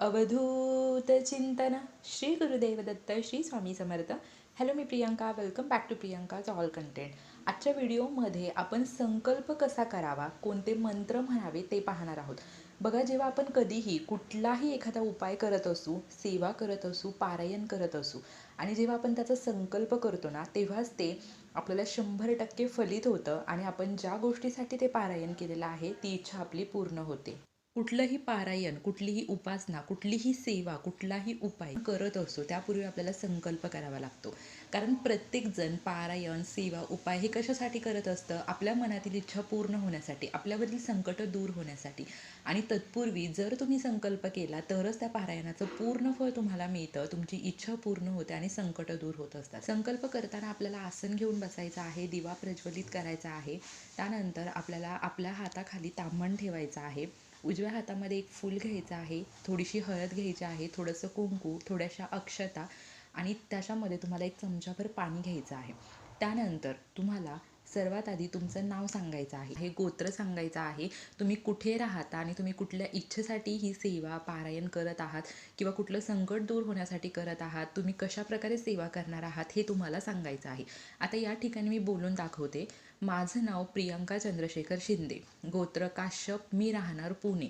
अवधूत चिंतन. श्री गुरुदेव दत्त श्री स्वामी समर्थ. हॅलो मी Priyanka welcome back to प्रियंकाच ऑल कंटेंट आजच्या व्हिडिओमध्ये आपण संकल्प कसा करावा कोणते मंत्र म्हणावे ते पाहणार आहोत. बघा जेव्हा आपण कधीही कुठलाही एखादा उपाय करत असू सेवा करत असू पारायण करत असू आणि जेव्हा आपण त्याचा संकल्प करतो ना तेव्हाच ते आपल्याला शंभर टक्के फलित होतं आणि आपण ज्या गोष्टीसाठी ते पारायण केलेलं आहे ती इच्छा आपली पूर्ण होते. कुठलंही पारायण कुठलीही उपासना कुठलीही सेवा कुठलाही उपाय करत असतो त्यापूर्वी आपल्याला संकल्प करावा लागतो. कारण प्रत्येकजण पारायण सेवा उपाय हे कशासाठी करत असतं? आपल्या मनातील इच्छा पूर्ण होण्यासाठी आपल्यावरील संकट दूर होण्यासाठी. आणि तत्पूर्वी जर तुम्ही संकल्प केला तरच त्या पारायणाचं पूर्ण फळ तुम्हाला मिळतं तुमची इच्छा पूर्ण होते आणि संकट दूर होत असतात. संकल्प करताना आपल्याला आसन घेऊन बसायचं आहे दिवा प्रज्वलित करायचा आहे. त्यानंतर आपल्याला आपल्या हाताखाली तांबण ठेवायचं आहे. उजव्या हातामध्ये एक फूल घ्यायचं आहे थोडीशी हळद घ्यायची आहे थोडंसं कुंकू थोड्याशा अक्षता आणि त्याच्यामध्ये तुम्हाला एक चमचाभर पाणी घ्यायचं आहे. त्यानंतर तुम्हाला सर्वात आधी तुमचं नाव सांगायचं आहे. हे गोत्र सांगायचं आहे. तुम्ही कुठे राहता आणि तुम्ही कुठल्या इच्छेसाठी ही सेवा पारायण करत आहात किंवा कुठलं संकट दूर होण्यासाठी करत आहात तुम्ही कशा प्रकारे सेवा करणार आहात हे तुम्हाला सांगायचं आहे. आता या ठिकाणी मी बोलून दाखवते. माझं नाव प्रियंका चंद्रशेखर शिंदे. गोत्र काश्यप. मी राहणार पुणे.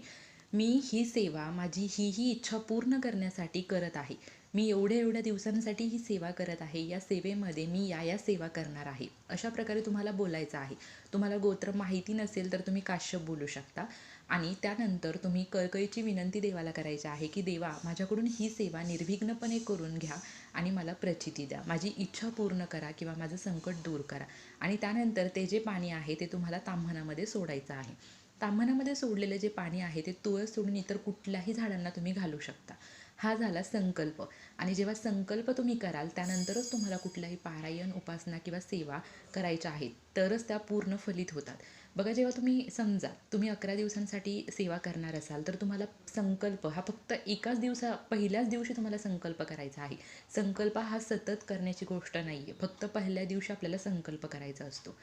मी ही सेवा माझी ही ही इच्छा पूर्ण करण्यासाठी करत आहे. मी एवढ्या एवढ्या दिवसांसाठी ही सेवा करत आहे. या सेवेमध्ये मी या या सेवा करणार आहे. अशा प्रकारे तुम्हाला बोलायचं आहे. तुम्हाला गोत्र माहिती नसेल तर तुम्ही काश्यप बोलू शकता. आणि त्यानंतर तुम्ही कळकळीची विनंती देवाला करायची आहे की देवा माझ्याकडून ही सेवा निर्विघ्नपणे करून घ्या आणि मला प्रचिती द्या. माझी इच्छा पूर्ण करा किंवा माझं संकट दूर करा. आणि त्यानंतर ते जे पाणी आहे ते तुम्हाला ताम्हणामध्ये सोडायचं आहे. ताम्हणामध्ये सोडलेलं जे पाणी आहे ते तुळस सोडून इतर कुठल्याही झाडांना तुम्ही घालू शकता. हा झाला संकल्प. आणि जेव्हा संकल्प तुम्ही कराल त्यानंतरच तुम्हाला कुठल्याही पारायण उपासना किंवा सेवा करायच्या आहेत. तरच त्या पूर्ण फलित होतात. बघा जेव्हा तुम्ही समजा तुम्ही अकरा दिवसांसाठी सेवा करणार असाल तर तुम्हाला संकल्प हा फक्त एकाच दिवसा पहिल्याच दिवशी तुम्हाला संकल्प करायचा आहे. संकल्प हा सतत करण्याची गोष्ट नाही आहे फक्त पहिल्या दिवशी आपल्याला संकल्प करायचा असतो.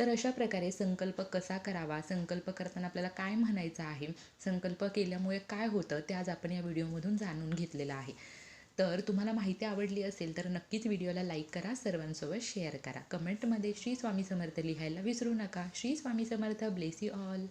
तर अशा प्रकारे संकल्प कसा करावा? संकल्प करताना आपल्याला काय म्हणायचं आहे? संकल्प केल्यामुळे काय होतं? ते आज आपण या व्हिडिओमधून जाणून घेतलेलं आहे. तर तुम्हाला माहिती आवडली असेल तर नक्कीच व्हिडिओला लाईक करा सर्वांसोबत शेअर करा. कमेंटमध्ये श्री स्वामी समर्थ लिहायला विसरू नका. Shri Swami Samarth bless you all.